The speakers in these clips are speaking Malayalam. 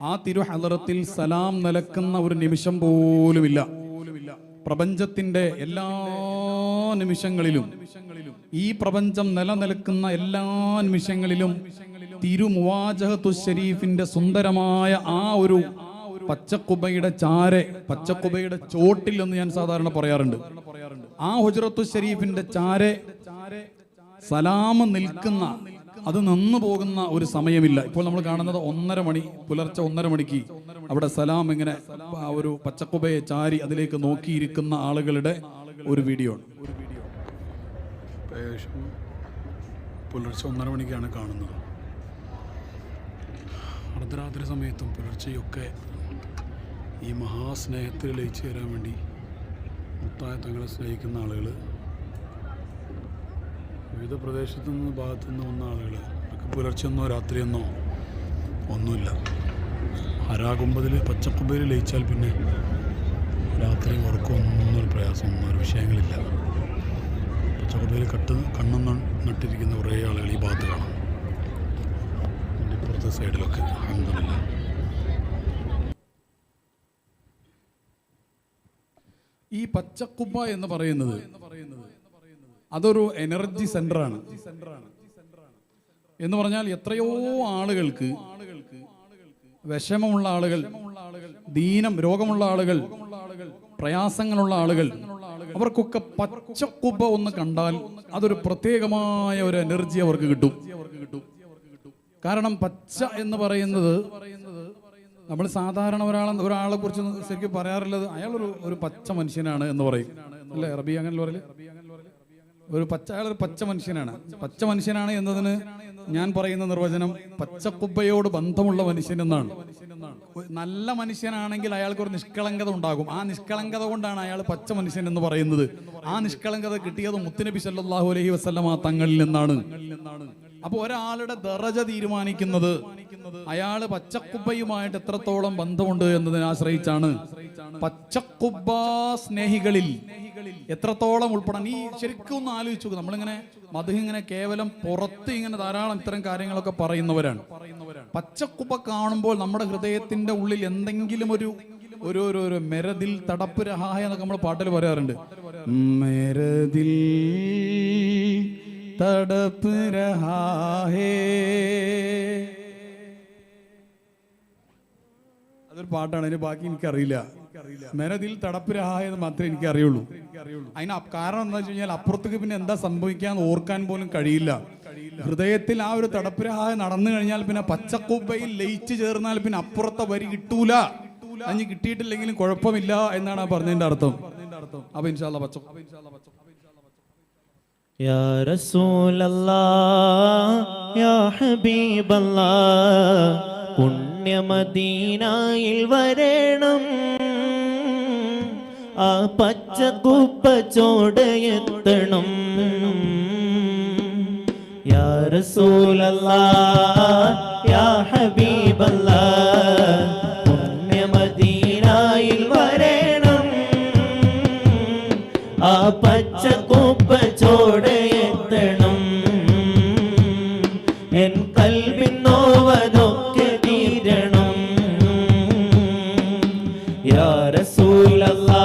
ആ തിരുഹലറത്തിൽ സലാം നിലക്കുന്ന ഒരു നിമിഷം പോലുമില്ല. പ്രപഞ്ചത്തിന്റെ എല്ലാ നിമിഷങ്ങളിലും ഈ പ്രപഞ്ചം നിലനിൽക്കുന്ന എല്ലാ നിമിഷങ്ങളിലും തിരുമുവാജഹത്തു ഷരീഫിന്റെ സുന്ദരമായ ആ ഒരു പച്ചക്കുബയുടെ ചാരെ പച്ചക്കുബയുടെ ചോട്ടിൽ എന്ന് ഞാൻ സാധാരണ പറയാറുണ്ട്. ആ ഹുജറത്തു ഷരീഫിന്റെ ചാരെ സലാം നിൽക്കുന്ന അത് നിന്നു പോകുന്ന ഒരു സമയമില്ല. ഇപ്പോൾ നമ്മൾ കാണുന്നത് ഒന്നര മണി പുലർച്ചെ ഒന്നര മണിക്ക് അവിടെ സലാം ഇങ്ങനെ ഒരു പച്ചക്കുബയെ ചാരി അതിലേക്ക് നോക്കിയിരിക്കുന്ന ആളുകളുടെ ഒരു വീഡിയോ ആണ്. പുലർച്ചെ ഒന്നര മണിക്കാണ് കാണുന്നത്. അർദ്ധരാത്രി സമയത്തും പുലർച്ചെയൊക്കെ ഈ മഹാസ്നേഹത്തിൽ ലയിച്ചു തരാൻ വേണ്ടി മുത്തായ തങ്ങളെ സ്നേഹിക്കുന്ന ആളുകൾ വിവിധ പ്രദേശത്തു നിന്ന് ഭാഗത്തു നിന്ന് വന്ന ആളുകൾ അവർക്ക് പുലർച്ചെന്നോ രാത്രിയെന്നോ ഒന്നുമില്ല. ഹരാകുമ്പതിൽ പച്ചക്കുമ്പയിൽ ലയിച്ചാൽ പിന്നെ രാത്രി ഉറക്കമൊന്നും ഒരു പ്രയാസമൊന്നും ഒരു വിഷയങ്ങളില്ല. പച്ചക്കുമ്പയിൽ കട്ട് കണ്ണെന്ന് നട്ടിരിക്കുന്ന കുറേ ആളുകൾ ഈ ഭാഗത്ത് കാണാം. എന്റെ ഇപ്പുറത്തെ സൈഡിലൊക്കെ അഹമ്മദില്ല ഈ പച്ചക്കുപ്പ എന്ന് പറയുന്നത് അതൊരു എനർജി സെന്ററാണ് എന്ന് പറഞ്ഞാൽ എത്രയോ ആളുകൾക്ക് വിഷമമുള്ള ആളുകൾ ദീനം രോഗമുള്ള ആളുകൾ പ്രയാസങ്ങളുള്ള ആളുകൾ അവർക്കൊക്കെ പച്ചക്കുപ്പ ഒന്ന് കണ്ടാൽ അതൊരു പ്രത്യേകമായ ഒരു എനർജി അവർക്ക് കിട്ടും. കാരണം പച്ച എന്ന് പറയുന്നത് നമ്മൾ സാധാരണ ഒരാളെ ഒരാളെ കുറിച്ച് ശരിക്കും പറയാറുള്ളത് അയാളൊരു ഒരു പച്ച മനുഷ്യനാണ് എന്ന് പറയും. അല്ലേ റബി അങ്ങനെ പറയൽ? ഒരു പച്ച അയാളൊരു പച്ച മനുഷ്യനാണ്. പച്ച മനുഷ്യനാണ് എന്നതിന് ഞാൻ പറയുന്ന നിർവചനം പച്ചക്കുബ്ബയോട് ബന്ധമുള്ള മനുഷ്യൻ എന്നാണ്. നല്ല മനുഷ്യനാണെങ്കിൽ അയാൾക്ക് ഒരു നിഷ്കളങ്കത ഉണ്ടാകും. ആ നിഷ്കളങ്കത കൊണ്ടാണ് അയാൾ പച്ച മനുഷ്യൻ എന്ന് പറയുന്നത്. ആ നിഷ്കളങ്കത കിട്ടിയത് മുത്തുനബി സല്ലല്ലാഹു അലൈഹി വസല്ലമ തങ്ങളിൽ നിന്നാണ്. അപ്പൊ ഒരാളുടെ ദറജ തീരുമാനിക്കുന്നത് അയാൾ പച്ചക്കുബ്ബയുമായിട്ട് എത്രത്തോളം ബന്ധമുണ്ട് എന്നതിനെ ആശ്രയിച്ചാണ്. പച്ചക്കുബ്ബ സ്നേഹികളിൽ എത്രത്തോളം ഉൾപ്പെടാൻ ഈ ശരിക്കും ഒന്ന് ആലോചിച്ചു. നമ്മളിങ്ങനെ മധു ഇങ്ങനെ കേവലം പുറത്ത് ഇങ്ങനെ ധാരാളം ഇത്തരം കാര്യങ്ങളൊക്കെ പറയുന്നവരാണ്. പച്ചക്കുബ്ബ കാണുമ്പോൾ നമ്മുടെ ഹൃദയത്തിന്റെ ഉള്ളിൽ എന്തെങ്കിലും ഒരു ഒരു ഒരു ഒരു മെരതിൽ തടപ്പ് രഹായ എന്നൊക്കെ നമ്മൾ പാട്ടിൽ പറയാറുണ്ട്. മെരതിൽ തടപ്പ് രഹാഹേ അതൊരു പാട്ടാണ് അതിന് ബാക്കി എനിക്കറിയില്ല. മെനതിൽ തടപ്പ് രഹായ എന്ന് മാത്രമേ എനിക്ക് അറിയുള്ളൂ അതിന് കാരണം എന്താ വെച്ച് കഴിഞ്ഞാൽ അപ്പുറത്തേക്ക് പിന്നെ എന്താ സംഭവിക്കാന്ന് ഓർക്കാൻ പോലും കഴിയില്ല. ഹൃദയത്തിൽ ആ ഒരു തടപ്പ് രഹായ നടന്നു കഴിഞ്ഞാൽ പിന്നെ പച്ചക്കുപ്പയിൽ ലയിച്ചു ചേർന്നാൽ പിന്നെ അപ്പുറത്തെ വരി കിട്ടൂല അതിന് കിട്ടിയിട്ടില്ലെങ്കിലും കുഴപ്പമില്ല എന്നാണ് ആ പറഞ്ഞതിന്റെ അർത്ഥം അപ്പൊ ഇൻഷാല്ല പച്ച يا رسول الله يا حبيب الله പുണ്യമദീനായിൽ വരണം ആ പച്ച കുപ്പ ചോടയെത്തണം യാ റസൂലല്ലാ യാ ഹബീബല്ലാ പുണ്യമദീനായിൽ വരണം. ആ പച്ച കുപ്പ ചോടയെത്തണം എൻ കൽവിൻ തീരണം. യാ റസൂലല്ലാ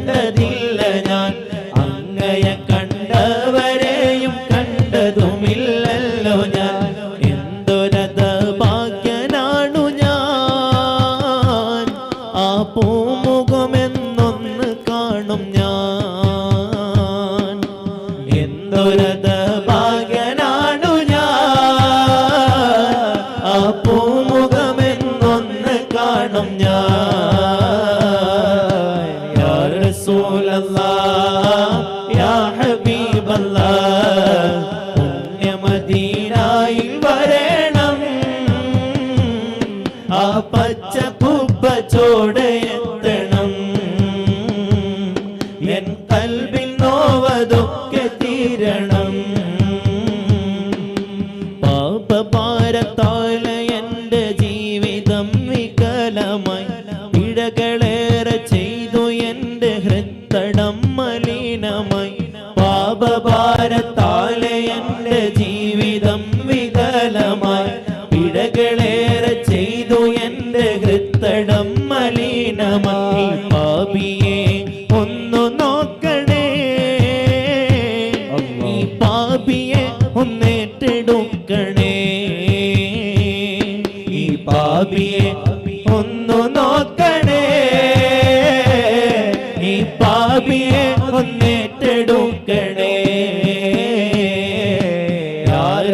ആ നോവതൊക്കെ തീരണം. പാപഭാരത്താല എന്റെ ജീവിതം വികലമായി. പിഴകളേറെ ചെയ്തു എന്റെ ഹൃത്തടം മലിനമായി. പാപഭാരത്താല എന്റെ ജീവിതം വികലമായി. പിഴകളേറെ ചെയ്തു എന്റെ ഹൃത്തടം മലിനമായി.